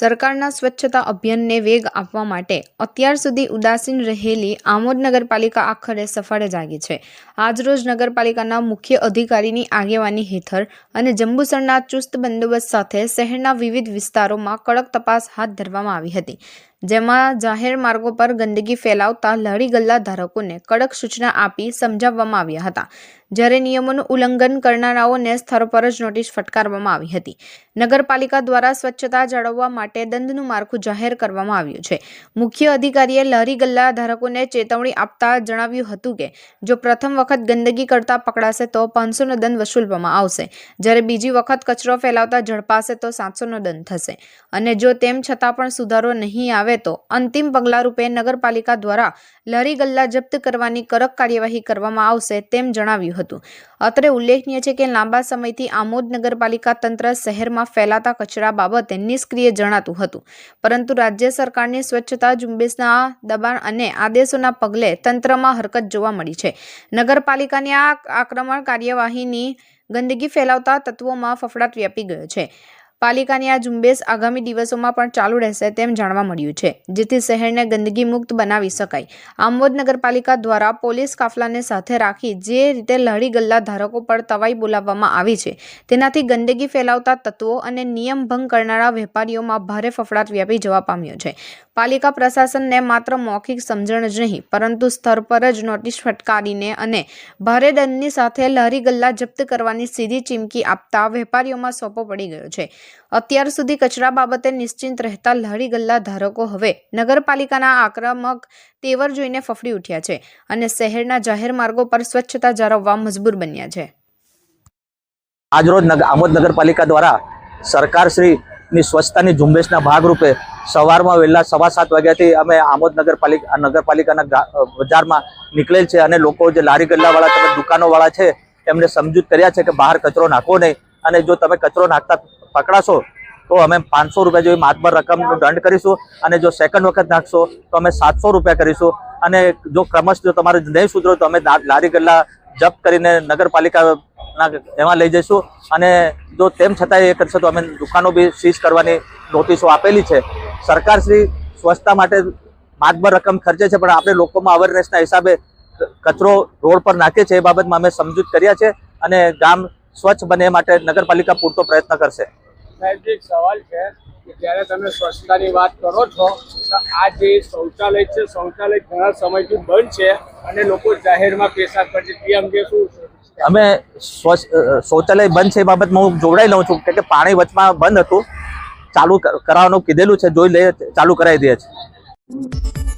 સરકારના સ્વચ્છતા અભિયાનને વેગ આપવા માટે અત્યાર સુધી ઉદાસીન રહેલી આમોદ નગરપાલિકા આખરે સફળ જાગી છે. આજરોજ નગરપાલિકાના મુખ્ય અધિકારીની આગેવાની હેઠળ અને જંબુસરના ચુસ્ત બંદોબસ્ત સાથે શહેરના વિવિધ વિસ્તારોમાં કડક તપાસ હાથ ધરવામાં આવી હતી. જેમાં જાહેર માર્ગો પર ગંદકી ફેલાવતા લારી ગલ્લા ધારકોને કડક સૂચના આપી સમજાવવામાં આવ્યા હતા. જ્યારે નિયમોનું ઉલ્લંઘન કરનારાઓને સ્થળ પર જ નોટિસ ફટકારવામાં આવી હતી. નગરપાલિકા દ્વારા સ્વચ્છતા જાળવવા માટે દંડનું માળખું જાહેર કરવામાં આવ્યું છે. મુખ્ય અધિકારીએ લહેરી ગલ્લા ધારકોને ચેતવણી આપતા જણાવ્યું હતું કે, જો પ્રથમ વખત ગંદકી કરતા પકડાશે તો પાંચસોનો દંડ વસૂલવામાં આવશે. જ્યારે બીજી વખત કચરો ફેલાવતા ઝડપાશે તો સાતસોનો દંડ થશે. અને જો તેમ છતાં પણ સુધારો નહીં આવે તો અંતિમ પગલા રૂપે નગરપાલિકા દ્વારા લરી ગલ્લા જપ્ત કરવાની કડક કાર્યવાહી કરવામાં આવશે તેમ જણાવ્યું હતું. અત્રે ઉલ્લેખનીય છે કે લાંબા સમયથી આમોદ નગરપાલિકા તંત્ર શહેરમાં ફેલાતા કચરા બાબતે નિષ્ક્રિય જણાતું હતું. પરંતુ રાજ્ય સરકારની સ્વચ્છતા ઝુંબેશના દબાણ અને આદેશોના પગલે તંત્રમાં હરકત જોવા મળી છે. નગરપાલિકાની આ આક્રમણ કાર્યવાહીની ગંદકી ફેલાવતા તત્વોમાં ફફડાટ વ્યાપી ગયો છે. પાલિકાની આ ઝુંબેશ આગામી દિવસોમાં પણ ચાલુ રહેશે તેમ જાણવા મળ્યું છે, જેથી શહેરને ગંદકી મુક્ત બનાવી શકાય. આંબોદ નગરપાલિકા દ્વારા પોલીસ કાફલાને સાથે રાખી જે રીતે લહડી ગલ્લા ધારકો પર તવાઈ બોલાવવામાં આવી છે, તેનાથી ગંદકી ફેલાવતા તત્વો અને નિયમ ભંગ કરનારા વેપારીઓમાં ભારે ફફડાટ વ્યાપી જવા પામ્યો છે. પાલિકા પ્રશાસનને માત્ર મૌખિક સમજણ જ નહીં, પરંતુ સ્તર પર જ નોટિસ ફટકારીને અને ભારે દંડની સાથે લહરી ગલ્લા જપ્ત કરવાની સીધી ચીમકી આપતા વેપારીઓમાં સોપો પડી ગયો છે. અત્યાર સુધી કચરા બાબતે નિશ્ચિંત રહેતા લહેરી ગલ્લા ધારકો હવે નગરપાલિકાના આક્રમક તેવર જોઈને ફફડી ઉઠ્યા છે અને શહેરના જાહેર માર્ગો પર સ્વચ્છતા જાળવવા મજબૂર બન્યા છે. આજરોજ આમોદ નગરપાલિકા દ્વારા સરકારશ્રીની સ્વચ્છતાની ઝુંબેશના ભાગરૂપે સવારમાં વહેલા સવા સાત વાગ્યાથી અમે આમોદ નગરપાલિકા નગરપાલિકાના બજારમાં નીકળેલ છે અને લોકો જે લારી ગલ્લાવાળા તમે દુકાનોવાળા છે એમને સમજૂત કર્યા છે કે બહાર કચરો નાખો નહીં અને જો તમે કચરો નાખતા પકડાશો તો અમે પાંચસો રૂપિયા જેવી માતબર રકમનો દંડ કરીશું અને જો સેકન્ડ વખત નાખશો તો અમે સાતસો રૂપિયા કરીશું અને જો ક્રમશ જો તમારે નહીં સુધરો તો અમે લારી ગલ્લા જપ્ત કરીને એમાં લઈ જઈશું. અને જો તેમ છતાં એ કરશે તો અમે દુકાનો બી સીઝ કરવાની નોટિસો આપેલી છે. સરકારશ્રી સ્વચ્છતા માટે માતબર રકમ ખર્ચે છે, પણ આપણે લોકોમાં અવેરનેસના હિસાબે કચરો રોડ પર નાખે છે એ બાબતમાં અમે સમજૂત કર્યા છે અને ગામ સ્વચ્છ બને માટે નગરપાલિકા પૂરતો પ્રયત્ન કરશે. સાહેબ, એક સવાલ છે કે જ્યારે તમે સ્વચ્છતાની વાત કરો છો, તો આ જે શૌચાલય છે, શૌચાલય ઘણા સમયથી બંધ છે અને લોકો જાહેરમાં પેશાબ કરે છે તે અંગે શું? અમે સ્વચ્છ શૌચાલય બંધ છે એ બાબતમાં હું જોડાઈ લઉં છું કે પાણી વચમાં બંધ હતું. ચાલુ કર- કરાવવાનું કીધેલું છે, જોઈ લઈએ, ચાલુ કરાવી દઈએ છીએ.